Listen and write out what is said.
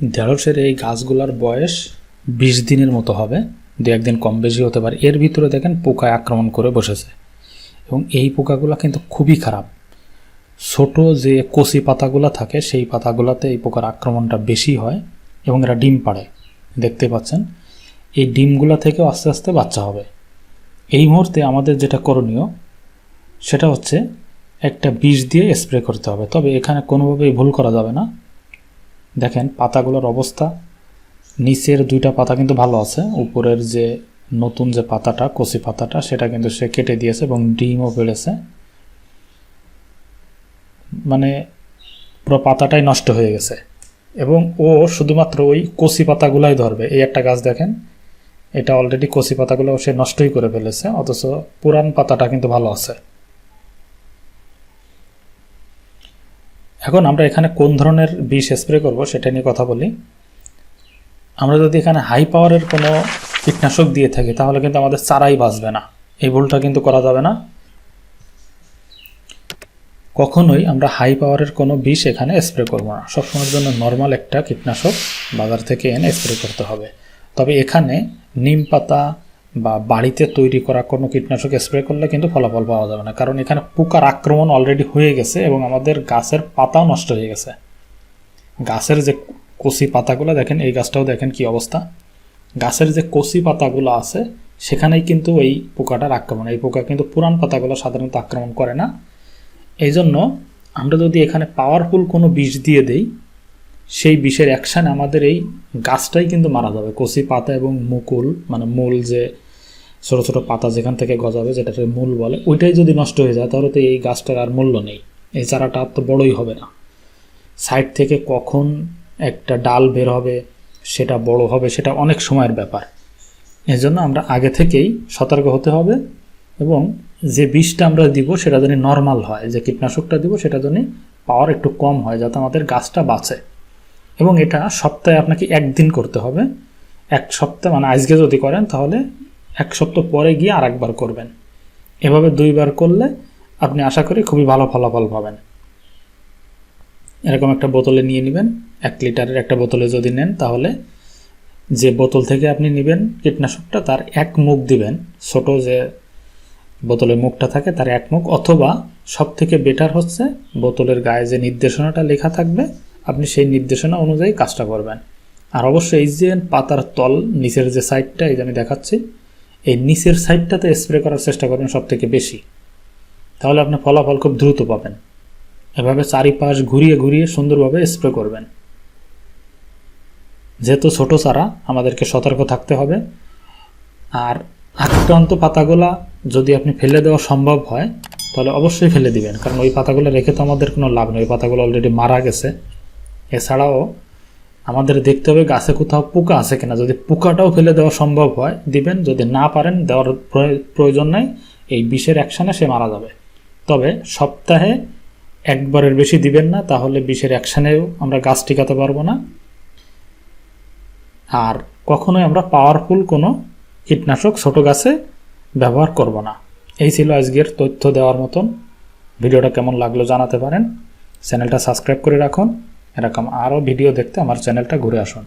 ঢেঁড়সের এই গাছগুলার বয়স বিশ দিনের মতো হবে। দু একদিন কম বেশি হতে পারে। এর ভিতরে দেখেন পোকায় আক্রমণ করে বসেছে। এবং এই পোকাগুলো কিন্তু খুবই খারাপ। ছোট যে কচি পাতাগুলো থাকে, সেই পাতাগুলোতে এই পোকার আক্রমণটা বেশি হয় এবং এরা ডিম পাড়ে। দেখতে পাচ্ছেন? এই ডিমগুলো থেকেও আস্তে আস্তে বাচ্চা হবে। এই মুহূর্তে আমাদের যেটা করণীয়, সেটা হচ্ছে একটা বিষ দিয়ে স্প্রে করতে হবে। তবে এখানে কোনোভাবেই ভুল করা যাবে না। দেখেন, পাতাগুলোর অবস্থা। নিচের দুইটা পাতা কিন্তু ভালো আছে, উপরের যে নতুন যে পাতাটা, কচি পাতাটা, সেটা কিন্তু সে কেটে দিয়েছে এবং ডিমও বেড়েছে। মানে পুরো পাতাটাই নষ্ট হয়ে গেছে। এবং ও শুধুমাত্র ওই কচি পাতাগুলাই ধরবে। এই একটা গাছ দেখেন, এটা অলরেডি কচি পাতাগুলো সে নষ্টই করে ফেলেছে, অথচ পুরান পাতাটা কিন্তু ভালো আছে। এখন আমরা এখানে কোন ধরনের বিষ স্প্রে করব সেটা নিয়ে কথা বলি। আমরা যদি এখানে হাই পাওয়ারের কোনো কীটনাশক দিয়ে থাকি, তাহলে কিন্তু আমাদের চারাই বাঁচবে না। এই ভুলটা কিন্তু করা যাবে না। কখনোই আমরা হাই পাওয়ারের কোনো বিষ এখানে স্প্রে করব না। সবসময়ের জন্য নর্মাল একটা কীটনাশক বাজার থেকে এনে স্প্রে করতে হবে। তবে এখানে নিম পাতা বা বাড়িতে তৈরি করা কোনো কীটনাশক স্প্রে করলে কিন্তু ফলাফল পাওয়া যাবে না। কারণ এখানে পোকার আক্রমণ অলরেডি হয়ে গেছে এবং আমাদের গাছের পাতাও নষ্ট হয়ে গেছে। গাছের যে কচি পাতাগুলো দেখেন, এই গাছটাও দেখেন কি অবস্থা। গাছের যে কচি পাতাগুলো আছে, সেখানেই কিন্তু এই পোকাটার আক্রমণ। এই পোকা কিন্তু পুরান পাতাগুলো সাধারণত আক্রমণ করে না। এই জন্য আমরা যদি এখানে পাওয়ারফুল কোনো বিষ দিয়ে দেই, সেই বিষের অ্যাকশানে আমাদের এই গাছটাই কিন্তু মারা যাবে। কচি পাতা এবং মুকুল মানে মূল যে ছোটো ছোটো পাতা যেখান থেকে গজাবে, যেটাকে মূল বলে, ওইটাই যদি নষ্ট হয়ে যায়, তাহলে তো এই গাছটার আর মূল্য নেই। এই চারাটা আর তো বড়ই হবে না। সাইড থেকে কখন একটা ডাল বের হবে, সেটা বড় হবে, সেটা অনেক সময়ের ব্যাপার। এজন্য আমরা আগে থেকেই সতর্ক হতে হবে এবং যে বিষটা আমরা দিব, সেটা যেন নর্মাল হয়। যে কীটনাশকটা দিব, সেটা যেন পাওয়ার একটু কম হয়, যাতে আমাদের গাছটা বাঁচে। এবং এটা সপ্তাহে আপনাকে একদিন করতে হবে। এক সপ্তাহ মানে আজকে যদি করেন, তাহলে এক সপ্তাহ পরে গিয়ে আর একবার করবেন। এভাবে দুইবার করলে আপনি আশা করি খুবই ভালো ফলাফল পাবেন। এরকম একটা বোতলে নিয়ে নেবেন, এক লিটারের একটা বোতলে যদি নেন তাহলে যে বোতল থেকে আপনি নেবেন কীটনাশকটা তার এক মুখ দিবেন, ছোট যে বোতলের মুখটা থাকে তার এক মুখ, অথবা সব থেকে বেটার হচ্ছে বোতলের গায়ে যে নির্দেশনাটা লেখা থাকবে, আপনি সেই নির্দেশনা অনুযায়ী কাজটা করবেন। আর অবশ্যই এই যে পাতার তল নিচের যে সাইডটা এই যে আমি দেখাচ্ছি এই নিচের সাইডটাতে স্প্রে করার চেষ্টা করবেন সব থেকে বেশি। তাহলে আপনি ফলাফল খুব দ্রুত পাবেন। এভাবে চারিপাশ ঘুরিয়ে ঘুরিয়ে সুন্দরভাবে স্প্রে করবেন। যেহেতু ছোট চারা, আমাদেরকে সতর্ক থাকতে হবে। আর আক্রান্ত পাতাগুলা যদি আপনি ফেলে দেওয়া সম্ভব হয়, তাহলে অবশ্যই ফেলে দিবেন। কারণ ওই পাতাগুলো রেখে তো আমাদের কোনো লাভ নেই। ওই পাতাগুলো অলরেডি মারা গেছে। এছাড়াও আমাদের দেখতে হবে গাছে কোথাও পোকা আছে কিনা। যদি পোকাটাও ফেলে দেওয়া সম্ভব হয়, দিবেন। যদি না পারেন, দেওয়ার প্রয়- প্রয়োজন নাই। এই বিষের অ্যাকশানে সে মারা যাবে। তবে সপ্তাহে একবারের বেশি দিবেন না, তাহলে বিষের অ্যাকশানেও আমরা গাছ টিকাতে পারব না। আর কখনোই আমরা পাওয়ারফুল কোনো কীটনাশক ছোটো গাছে ব্যবহার করব না। এই ছিল আজকের তথ্য দেওয়ার মতন। ভিডিওটা কেমন লাগল জানাতে পারেন। চ্যানেলটা সাবস্ক্রাইব করে রাখুন। এরকম আরও ভিডিও দেখতে আমার চ্যানেলটা ঘুরে আসুন।